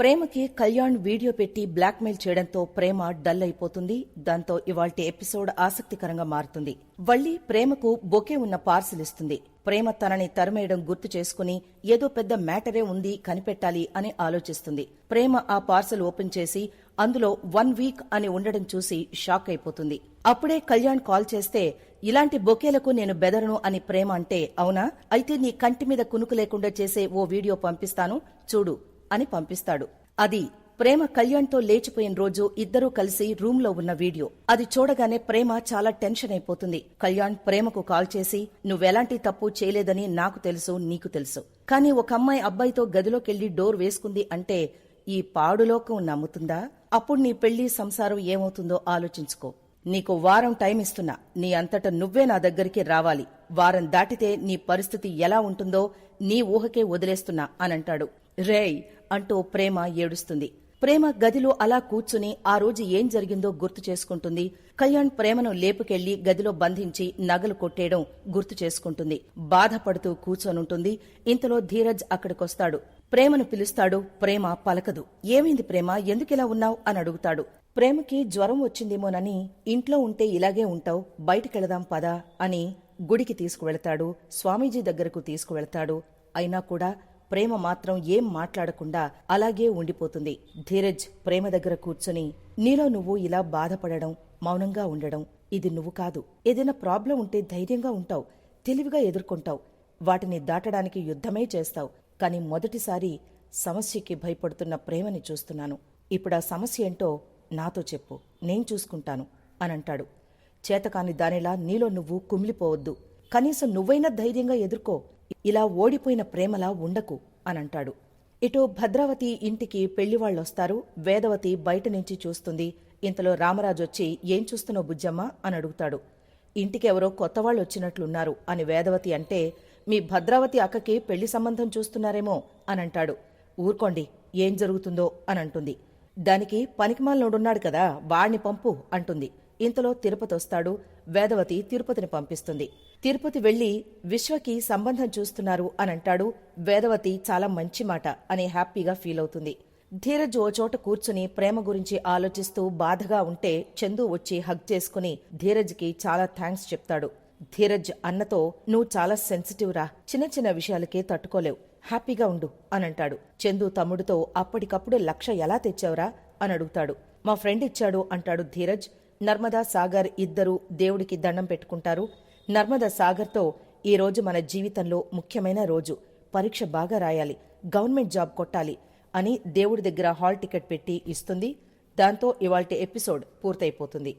ప్రేమకి కళ్యాణ్ వీడియో పెట్టి బ్లాక్మెయిల్ చేయడంతో ప్రేమ డల్ అయిపోతుంది. దాంతో ఇవాల్టి ఎపిసోడ్ ఆసక్తికరంగా మారుతుంది. వల్లి ప్రేమకు బొకే ఉన్న పార్సిల్ ఇస్తుంది. ప్రేమ తనని తరిమేయడం గుర్తు చేసుకుని ఏదో పెద్ద మ్యాటరే ఉంది కనిపెట్టాలి అని ఆలోచిస్తుంది. ప్రేమ ఆ పార్సల్ ఓపెన్ చేసి అందులో వన్ వీక్ అని ఉండడం చూసి షాక్ అయిపోతుంది. అప్పుడే కళ్యాణ్ కాల్ చేస్తే ఇలాంటి బొకేలకు నేను బెదరను అని ప్రేమ అంటే అవునా? అయితే నీ కంటి మీద కునుకు లేకుండా చేసే ఓ వీడియో పంపిస్తాను. చూడు. అని పంపిస్తాడు. అది ప్రేమ కళ్యాణ్తో లేచిపోయిన రోజు ఇద్దరూ కలిసి రూమ్లో ఉన్న వీడియో. అది చూడగానే ప్రేమ చాలా టెన్షన్ అయిపోతుంది. కళ్యాణ్ ప్రేమకు కాల్ చేసి నువ్వెలాంటి తప్పు చేయలేదని నాకు తెలుసు నీకు తెలుసు. కానీ ఒక అమ్మాయి అబ్బాయితో గదిలోకెళ్ళి డోర్ వేసుకుంది అంటే ఈ పాడులోకం నమ్ముతుందా? అప్పుడు నీ పెళ్ళి సంసారం ఏమవుతుందో ఆలోచించుకో. నీకు వారం టైం ఇస్తున్నా. నీ అంతట నువ్వే నా దగ్గరికి రావాలి. వారం దాటితే నీ పరిస్థితి ఎలా ఉంటుందో నీ ఊహకే వదిలేస్తున్నా అనంటాడు. రేయ్ అంటూ ప్రేమ ఏడుస్తుంది. ప్రేమ గదిలో అలా కూర్చుని ఆ రోజు ఏం జరిగిందో గుర్తు చేసుకుంటుంది. కళ్యాణ్ ప్రేమను లేపుకెళ్ళి గదిలో బంధించి నగలు కొట్టేయడం గుర్తు చేసుకుంటుంది. బాధపడుతూ కూర్చొనుంటుంది. ఇంతలో ధీరజ్ అక్కడికొస్తాడు. ప్రేమను పిలుస్తాడు. ప్రేమ పలకదు. ఏమైంది ప్రేమ? ఎందుకిలా ఉన్నావు? అని అడుగుతాడు ప్రేమకి జ్వరం వచ్చిందేమోనని ఇంట్లో ఉంటే ఇలాగే ఉంటావు బయటికెళదాం పదా అని గుడికి తీసుకువెళతాడు స్వామీజీ దగ్గరకు తీసుకువెళతాడు. అయినా కూడా ప్రేమ మాత్రం ఏం మాట్లాడకుండా అలాగే ఉండిపోతుంది. ధీరజ్ ప్రేమ దగ్గర కూర్చుని నీలో నువ్వు ఇలా బాధపడడం మౌనంగా ఉండడం ఇది నువ్వు కాదు. ఏదైనా ప్రాబ్లం ఉంటే ధైర్యంగా ఉంటావు తెలివిగా ఎదుర్కొంటావు. వాటిని దాటడానికి యుద్ధమే చేస్తావు. కానీ మొదటిసారి సమస్యకి భయపడుతున్న ప్రేమని చూస్తున్నాను. ఇప్పుడు ఆ సమస్య ఏంటో నాతో చెప్పు నేను చూసుకుంటాను అనంటాడు. చేతకాని దానిలా నీలో నువ్వు కుమిలిపోవద్దు. కనీసం నువ్వైనా ధైర్యంగా ఎదుర్కో. ఇలా ఓడిపోయిన ప్రేమలా ఉండకు అనంటాడు. ఇటు భద్రావతి ఇంటికి పెళ్ళివాళ్ళొస్తారు. వేదవతి బయట నుంచి చూస్తుంది. ఇంతలో రామరాజు వచ్చి ఏం చూస్తున్నావు బుజ్జమ్మ? అని అడుగుతాడు. ఇంటికెవరో కొత్తవాళ్ళు వచ్చినట్లున్నారు అని వేదవతి అంటే మీ భద్రావతి అక్కకి పెళ్ళి సంబంధం చూస్తున్నారేమో అనంటాడు. ఊరుకోండి ఏం జరుగుతుందో అనంటుంది దానికి పనికిమాలనోడున్నాడు కదా వాణ్ణి పంపు అంటుంది. ఇంతలో తిరుపతి వస్తాడు వేదవతి తిరుపతిని పంపిస్తుంది. తిరుపతి వెళ్ళి విశ్వకి సంబంధం చూస్తున్నారు అని అంటాడు వేదవతి చాలా మంచి మాట అని హ్యాపీగా ఫీల్ అవుతుంది ధీరజ్ ఓ చోట కూర్చుని ప్రేమ గురించి ఆలోచిస్తూ బాధగా ఉంటే చందు వచ్చి హగ్ చేసుకుని ధీరజ్కి చాలా థ్యాంక్స్ చెప్తాడు. ధీరజ్ అన్నతో నువ్వు చాలా సెన్సిటివ్ రా చిన్న చిన్న విషయాలకే తట్టుకోలేవు. హ్యాపీగా ఉండు అని అంటాడు చందు తమ్ముడితో అప్పటికప్పుడు లక్ష ఎలా తెచ్చావురా? అని అడుగుతాడు. మా ఫ్రెండ్ ఇచ్చాడు అంటాడు ధీరజ్. నర్మదా సాగర్ ఇద్దరూ దేవుడికి దండం పెట్టుకుంటారు. నర్మదా సాగర్తో ఈ రోజు మన జీవితంలో ముఖ్యమైన రోజు. పరీక్ష బాగా రాయాలి. గవర్నమెంట్ జాబ్ కొట్టాలి అని దేవుడి దగ్గర హాల్ టికెట్ పెట్టి ఇస్తుంది. దాంతో ఇవాల్టి ఎపిసోడ్ పూర్తయిపోతుంది.